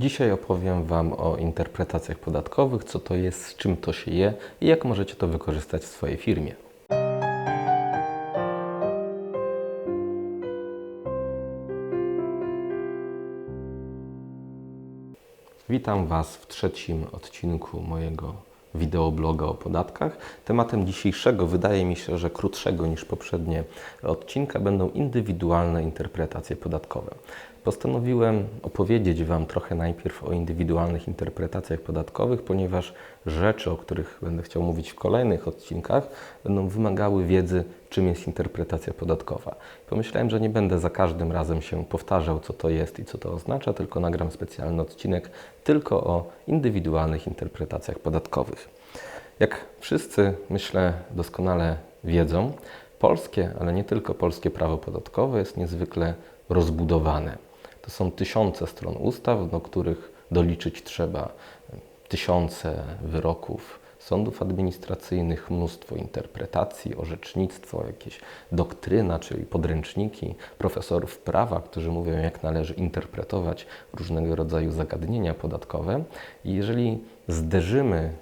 Dzisiaj opowiem Wam o interpretacjach podatkowych, co to jest, z czym to się je i jak możecie to wykorzystać w swojej firmie. Witam Was w trzecim odcinku mojego wideobloga o podatkach. Tematem dzisiejszego, wydaje mi się, że krótszego niż poprzednie odcinka, będą indywidualne interpretacje podatkowe. Postanowiłem opowiedzieć Wam trochę najpierw o indywidualnych interpretacjach podatkowych, ponieważ rzeczy, o których będę chciał mówić w kolejnych odcinkach, będą wymagały wiedzy, czym jest interpretacja podatkowa. Pomyślałem, że nie będę za każdym razem się powtarzał, co to jest i co to oznacza, tylko nagram specjalny odcinek tylko o indywidualnych interpretacjach podatkowych. Jak wszyscy, myślę, doskonale wiedzą, polskie, ale nie tylko polskie prawo podatkowe jest niezwykle rozbudowane. To są tysiące stron ustaw, do których doliczyć trzeba tysiące wyroków sądów administracyjnych, mnóstwo interpretacji, orzecznictwo, jakieś doktryna, czyli podręczniki profesorów prawa, którzy mówią, jak należy interpretować różnego rodzaju zagadnienia podatkowe. I jeżeli zderzymy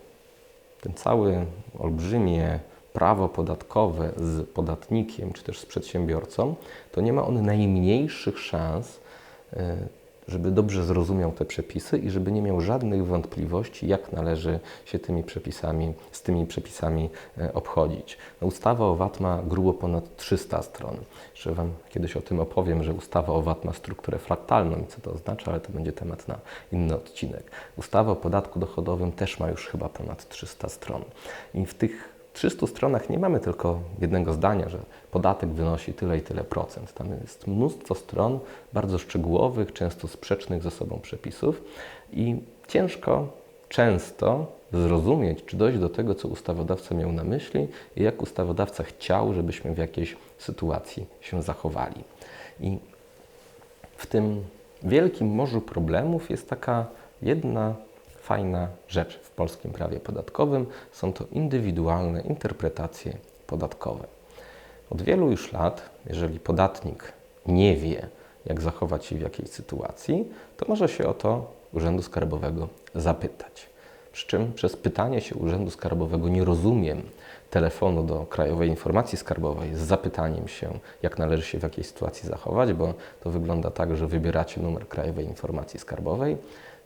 ten cały olbrzymie prawo podatkowe z podatnikiem czy też z przedsiębiorcą, to nie ma on najmniejszych szans E, żeby dobrze zrozumiał te przepisy i żeby nie miał żadnych wątpliwości, jak należy się tymi przepisami, z tymi przepisami e, obchodzić. No, ustawa o VAT ma grubo ponad 300 stron. Jeszcze Wam kiedyś o tym opowiem, że ustawa o VAT ma strukturę fraktalną i co to oznacza, ale to będzie temat na inny odcinek. Ustawa o podatku dochodowym też ma już chyba ponad 300 stron. I w tych 300 stronach nie mamy tylko jednego zdania, że podatek wynosi tyle i tyle procent. Tam jest mnóstwo stron bardzo szczegółowych, często sprzecznych ze sobą przepisów i ciężko często zrozumieć, czy dojść do tego, co ustawodawca miał na myśli i jak ustawodawca chciał, żebyśmy w jakiejś sytuacji się zachowali. I w tym wielkim morzu problemów jest taka jedna fajna rzecz w polskim prawie podatkowym. Są to indywidualne interpretacje podatkowe. Od wielu już lat, jeżeli podatnik nie wie, jak zachować się w jakiejś sytuacji, to może się o to Urzędu Skarbowego zapytać. Przy czym przez pytanie się Urzędu Skarbowego nie rozumiem telefonu do Krajowej Informacji Skarbowej z zapytaniem się, jak należy się w jakiejś sytuacji zachować, bo to wygląda tak, że wybieracie numer Krajowej Informacji Skarbowej,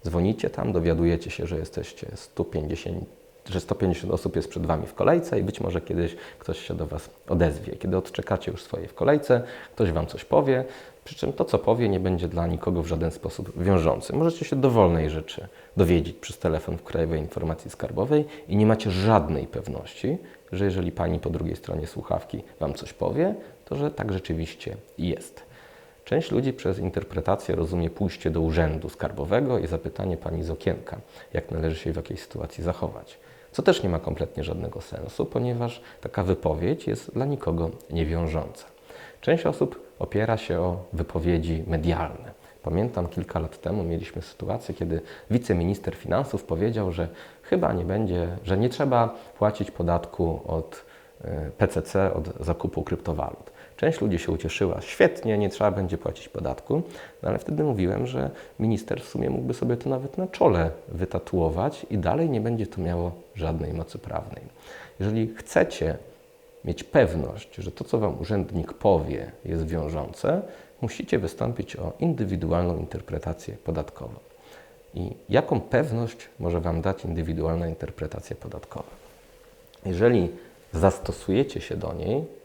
Dzwonicie tam, dowiadujecie się, że jesteście 150, że 150 osób jest przed Wami w kolejce i być może kiedyś ktoś się do Was odezwie. Kiedy odczekacie już swoje w kolejce, ktoś Wam coś powie, przy czym to, co powie, nie będzie dla nikogo w żaden sposób wiążący. Możecie się dowolnej rzeczy dowiedzieć przez telefon w Krajowej Informacji Skarbowej i nie macie żadnej pewności, że jeżeli Pani po drugiej stronie słuchawki Wam coś powie, to że tak rzeczywiście jest. Część ludzi przez interpretację rozumie pójście do urzędu skarbowego i zapytanie pani z okienka, jak należy się w jakiejś sytuacji zachować. Co też nie ma kompletnie żadnego sensu, ponieważ taka wypowiedź jest dla nikogo niewiążąca. Część osób opiera się o wypowiedzi medialne. Pamiętam kilka lat temu mieliśmy sytuację, kiedy wiceminister finansów powiedział, że chyba nie będzie, że nie trzeba płacić podatku od e, PCC, od zakupu kryptowalut. Część ludzi się ucieszyła, świetnie, nie trzeba będzie płacić podatku, no ale wtedy mówiłem, że minister w sumie mógłby sobie to nawet na czole wytatuować i dalej nie będzie to miało żadnej mocy prawnej. Jeżeli chcecie mieć pewność, że to, co Wam urzędnik powie, jest wiążące, musicie wystąpić o indywidualną interpretację podatkową. I jaką pewność może Wam dać indywidualna interpretacja podatkowa? Jeżeli zastosujecie się do niej,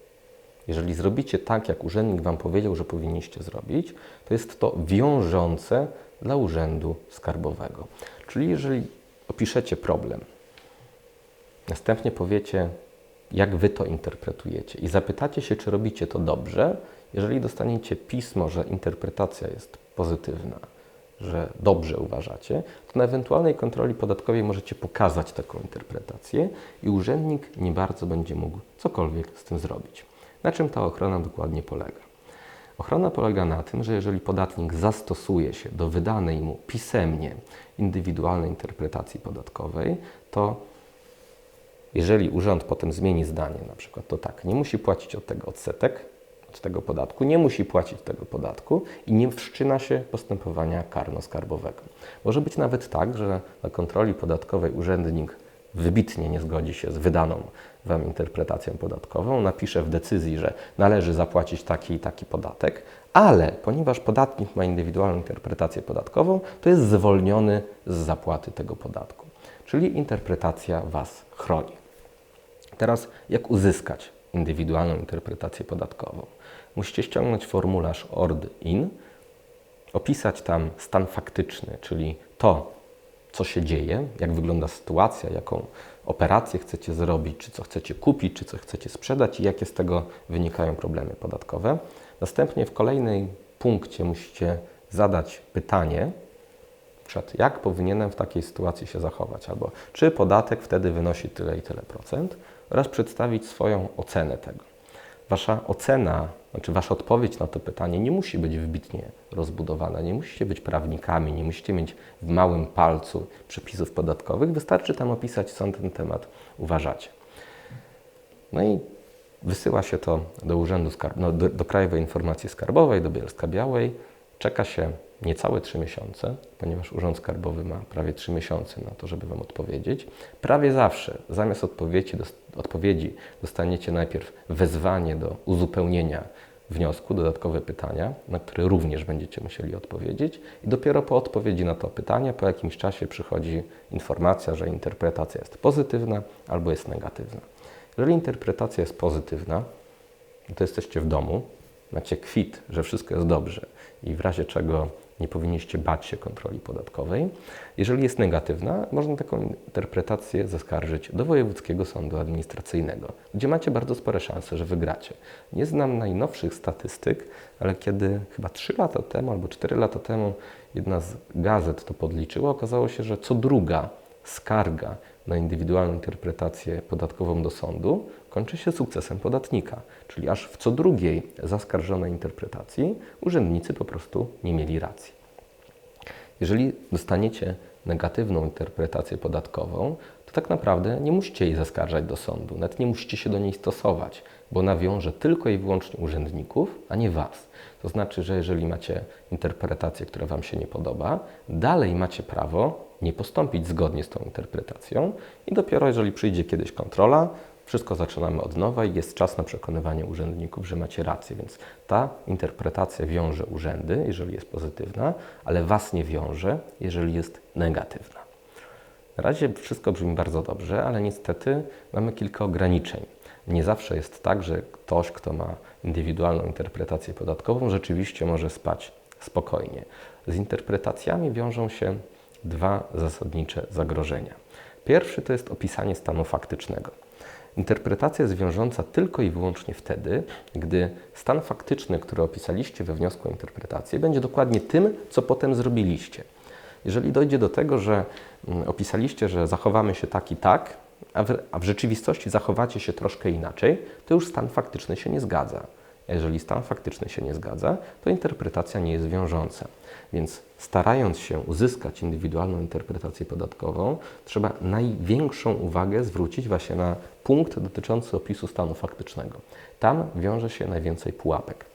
jeżeli zrobicie tak, jak urzędnik Wam powiedział, że powinniście zrobić, to jest to wiążące dla urzędu skarbowego. Czyli jeżeli opiszecie problem, następnie powiecie, jak Wy to interpretujecie i zapytacie się, czy robicie to dobrze, jeżeli dostaniecie pismo, że interpretacja jest pozytywna, że dobrze uważacie, to na ewentualnej kontroli podatkowej możecie pokazać taką interpretację i urzędnik nie bardzo będzie mógł cokolwiek z tym zrobić. Na czym ta ochrona dokładnie polega? Ochrona polega na tym, że jeżeli podatnik zastosuje się do wydanej mu pisemnie indywidualnej interpretacji podatkowej, to jeżeli urząd potem zmieni zdanie, na przykład to tak, nie musi płacić od tego odsetek, płacić tego podatku, nie musi płacić tego podatku i nie wszczyna się postępowania karno-skarbowego. Może być nawet tak, że na kontroli podatkowej urzędnik wybitnie nie zgodzi się z wydaną Wam interpretacją podatkową, napisze w decyzji, że należy zapłacić taki i taki podatek, ale ponieważ podatnik ma indywidualną interpretację podatkową, to jest zwolniony z zapłaty tego podatku. Czyli interpretacja Was chroni. Teraz, jak uzyskać indywidualną interpretację podatkową? Musicie ściągnąć formularz ORD-IN, opisać tam stan faktyczny, czyli to, co się dzieje, jak wygląda sytuacja, jaką operację chcecie zrobić, czy co chcecie kupić, czy co chcecie sprzedać i jakie z tego wynikają problemy podatkowe. Następnie w kolejnej punkcie musicie zadać pytanie, przed jak powinienem w takiej sytuacji się zachować, albo czy podatek wtedy wynosi tyle i tyle procent, oraz przedstawić swoją ocenę tego. Wasza ocena, znaczy Wasza odpowiedź na to pytanie nie musi być wybitnie rozbudowana, nie musicie być prawnikami, nie musicie mieć w małym palcu przepisów podatkowych, wystarczy tam opisać, co na ten temat uważacie. No i wysyła się to do Urzędu no, do, do Krajowej Informacji Skarbowej, do Bielska Białej, czeka się niecałe 3 miesiące, ponieważ Urząd Skarbowy ma prawie 3 miesiące na to, żeby Wam odpowiedzieć. Prawie zawsze zamiast odpowiedzi, odpowiedzi dostaniecie najpierw wezwanie do uzupełnienia wniosku, dodatkowe pytania, na które również będziecie musieli odpowiedzieć i dopiero po odpowiedzi na to pytanie, po jakimś czasie przychodzi informacja, że interpretacja jest pozytywna albo jest negatywna. Jeżeli interpretacja jest pozytywna, to jesteście w domu, macie kwit, że wszystko jest dobrze i w razie czego nie powinniście bać się kontroli podatkowej. Jeżeli jest negatywna, można taką interpretację zaskarżyć do Wojewódzkiego Sądu Administracyjnego, gdzie macie bardzo spore szanse, że wygracie. Nie znam najnowszych statystyk, ale kiedy chyba 3 lata temu albo 4 lata temu jedna z gazet to podliczyła, okazało się, że co druga skarga na indywidualną interpretację podatkową do sądu kończy się sukcesem podatnika, czyli aż w co drugiej zaskarżonej interpretacji urzędnicy po prostu nie mieli racji. Jeżeli dostaniecie negatywną interpretację podatkową, to tak naprawdę nie musicie jej zaskarżać do sądu, nawet nie musicie się do niej stosować, bo ona wiąże tylko i wyłącznie urzędników, a nie Was. To znaczy, że jeżeli macie interpretację, która Wam się nie podoba, dalej macie prawo nie postąpić zgodnie z tą interpretacją i dopiero jeżeli przyjdzie kiedyś kontrola, wszystko zaczynamy od nowa i jest czas na przekonywanie urzędników, że macie rację. Więc ta interpretacja wiąże urzędy, jeżeli jest pozytywna, ale Was nie wiąże, jeżeli jest negatywna. Na razie wszystko brzmi bardzo dobrze, ale niestety mamy kilka ograniczeń. Nie zawsze jest tak, że ktoś, kto ma indywidualną interpretację podatkową, rzeczywiście może spać spokojnie. Z interpretacjami wiążą się dwa zasadnicze zagrożenia. Pierwszy to jest opisanie stanu faktycznego. Interpretacja jest wiążąca tylko i wyłącznie wtedy, gdy stan faktyczny, który opisaliście we wniosku o interpretację, będzie dokładnie tym, co potem zrobiliście. Jeżeli dojdzie do tego, że mm, opisaliście, że zachowamy się tak i tak, a w, a w rzeczywistości zachowacie się troszkę inaczej, to już stan faktyczny się nie zgadza. Jeżeli stan faktyczny się nie zgadza, to interpretacja nie jest wiążąca. Więc starając się uzyskać indywidualną interpretację podatkową, trzeba największą uwagę zwrócić właśnie na punkt dotyczący opisu stanu faktycznego. Tam wiąże się najwięcej pułapek.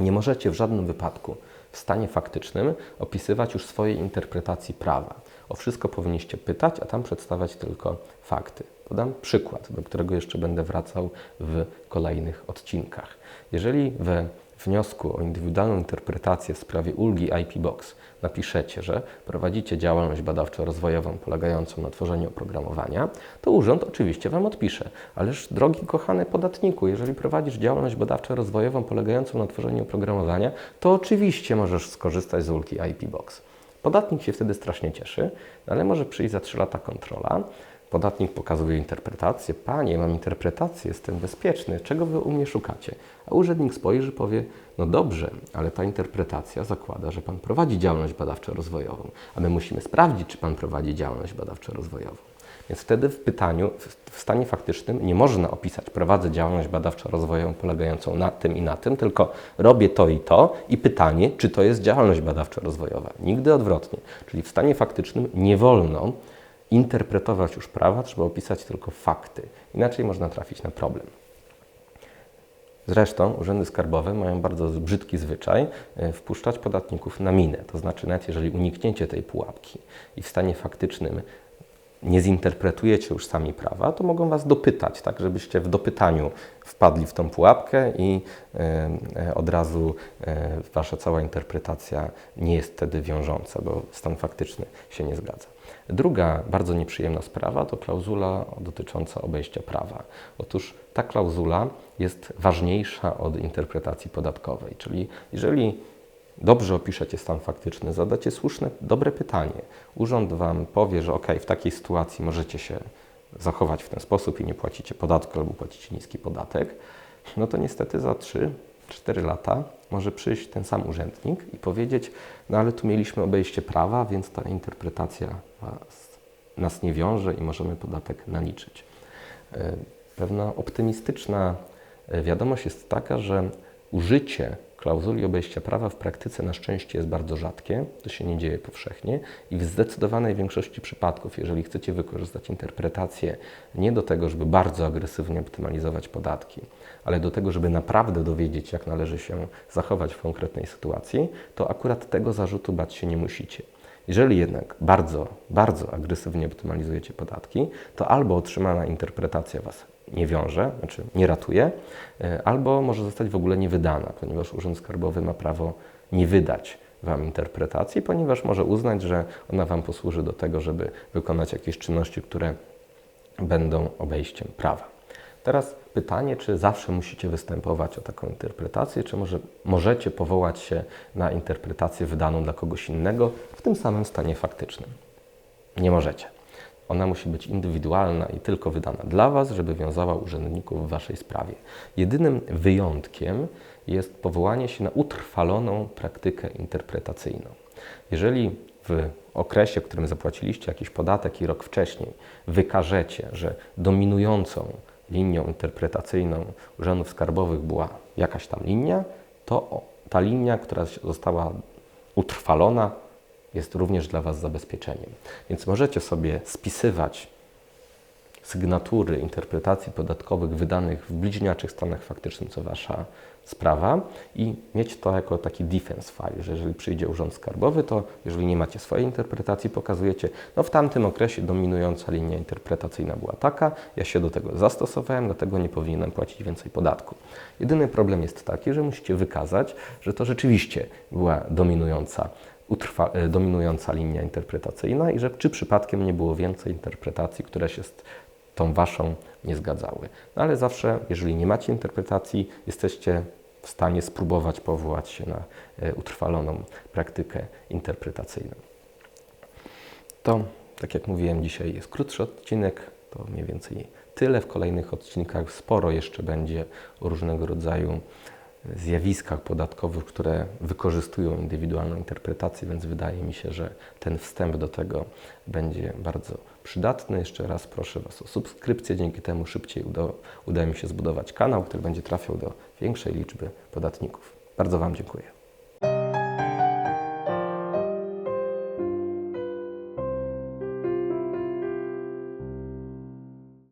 Nie możecie w żadnym wypadku w stanie faktycznym opisywać już swojej interpretacji prawa. O wszystko powinniście pytać, a tam przedstawiać tylko fakty. Podam przykład, do którego jeszcze będę wracał w kolejnych odcinkach. Jeżeli we wniosku o indywidualną interpretację w sprawie ulgi IP Box napiszecie, że prowadzicie działalność badawczo-rozwojową polegającą na tworzeniu oprogramowania, to urząd oczywiście Wam odpisze. Ależ drogi kochany podatniku, jeżeli prowadzisz działalność badawczo-rozwojową polegającą na tworzeniu oprogramowania, to oczywiście możesz skorzystać z ulgi IP Box. Podatnik się wtedy strasznie cieszy, no ale może przyjść za 3 lata kontrola, Podatnik pokazuje interpretację. Panie, mam interpretację, jestem bezpieczny. Czego wy u mnie szukacie? A urzędnik spojrzy, powie, no dobrze, ale ta interpretacja zakłada, że pan prowadzi działalność badawczo-rozwojową, a my musimy sprawdzić, czy pan prowadzi działalność badawczo-rozwojową. Więc wtedy w pytaniu, w stanie faktycznym nie można opisać, prowadzę działalność badawczo-rozwojową polegającą na tym i na tym, tylko robię to i to i pytanie, czy to jest działalność badawczo-rozwojowa. Nigdy odwrotnie. Czyli w stanie faktycznym nie wolno interpretować już prawa, trzeba opisać tylko fakty. Inaczej można trafić na problem. Zresztą urzędy skarbowe mają bardzo brzydki zwyczaj e, wpuszczać podatników na minę. To znaczy, nawet jeżeli unikniecie tej pułapki i w stanie faktycznym nie zinterpretujecie już sami prawa, to mogą Was dopytać, tak, żebyście w dopytaniu wpadli w tą pułapkę i e, e, od razu e, Wasza cała interpretacja nie jest wtedy wiążąca, bo stan faktyczny się nie zgadza. Druga bardzo nieprzyjemna sprawa to klauzula dotycząca obejścia prawa. Otóż ta klauzula jest ważniejsza od interpretacji podatkowej, czyli jeżeli dobrze opiszecie stan faktyczny, zadacie słuszne, dobre pytanie, urząd Wam powie, że ok, w takiej sytuacji możecie się zachować w ten sposób i nie płacicie podatku albo płacicie niski podatek, no to niestety za 3-4 lata może przyjść ten sam urzędnik i powiedzieć, no ale tu mieliśmy obejście prawa, więc ta interpretacja was, nas nie wiąże i możemy podatek naliczyć. E, Pewna optymistyczna e, wiadomość jest taka, że użycie klauzuli obejścia prawa w praktyce na szczęście jest bardzo rzadkie, to się nie dzieje powszechnie i w zdecydowanej większości przypadków, jeżeli chcecie wykorzystać interpretację nie do tego, żeby bardzo agresywnie optymalizować podatki, ale do tego, żeby naprawdę dowiedzieć, jak należy się zachować w konkretnej sytuacji, to akurat tego zarzutu bać się nie musicie. Jeżeli jednak bardzo, bardzo agresywnie optymalizujecie podatki, to albo otrzymana interpretacja Was nie wiąże, znaczy nie ratuje, e, albo może zostać w ogóle niewydana, ponieważ Urząd Skarbowy ma prawo nie wydać Wam interpretacji, ponieważ może uznać, że ona Wam posłuży do tego, żeby wykonać jakieś czynności, które będą obejściem prawa. Teraz pytanie, czy zawsze musicie występować o taką interpretację, czy może możecie powołać się na interpretację wydaną dla kogoś innego w tym samym stanie faktycznym? Nie możecie. Ona musi być indywidualna i tylko wydana dla Was, żeby wiązała urzędników w Waszej sprawie. Jedynym wyjątkiem jest powołanie się na utrwaloną praktykę interpretacyjną. Jeżeli w okresie, w którym zapłaciliście jakiś podatek i rok wcześniej wykażecie, że dominującą linią interpretacyjną urzędów skarbowych była jakaś tam linia, to ta linia, która została utrwalona, jest również dla Was zabezpieczeniem. Więc możecie sobie spisywać sygnatury interpretacji podatkowych wydanych w bliźniaczych stanach faktycznych, co Wasza sprawa i mieć to jako taki defense file, że jeżeli przyjdzie Urząd Skarbowy, to jeżeli nie macie swojej interpretacji, pokazujecie, no w tamtym okresie dominująca linia interpretacyjna była taka, ja się do tego zastosowałem, dlatego nie powinienem płacić więcej podatku. Jedyny problem jest taki, że musicie wykazać, że to rzeczywiście była dominująca utrwa, e, dominująca linia interpretacyjna i że czy przypadkiem nie było więcej interpretacji, które się z tą waszą nie zgadzały. No ale zawsze, jeżeli nie macie interpretacji, jesteście w stanie spróbować powołać się na e, utrwaloną praktykę interpretacyjną. To, tak jak mówiłem, dzisiaj jest krótszy odcinek, to mniej więcej tyle. W kolejnych odcinkach sporo jeszcze będzie o różnego rodzaju zjawiskach podatkowych, które wykorzystują indywidualną interpretację, więc wydaje mi się, że ten wstęp do tego będzie bardzo przydatny. Jeszcze raz proszę Was o subskrypcję, dzięki temu szybciej uda, uda mi się zbudować kanał, który będzie trafiał do większej liczby podatników. Bardzo Wam dziękuję.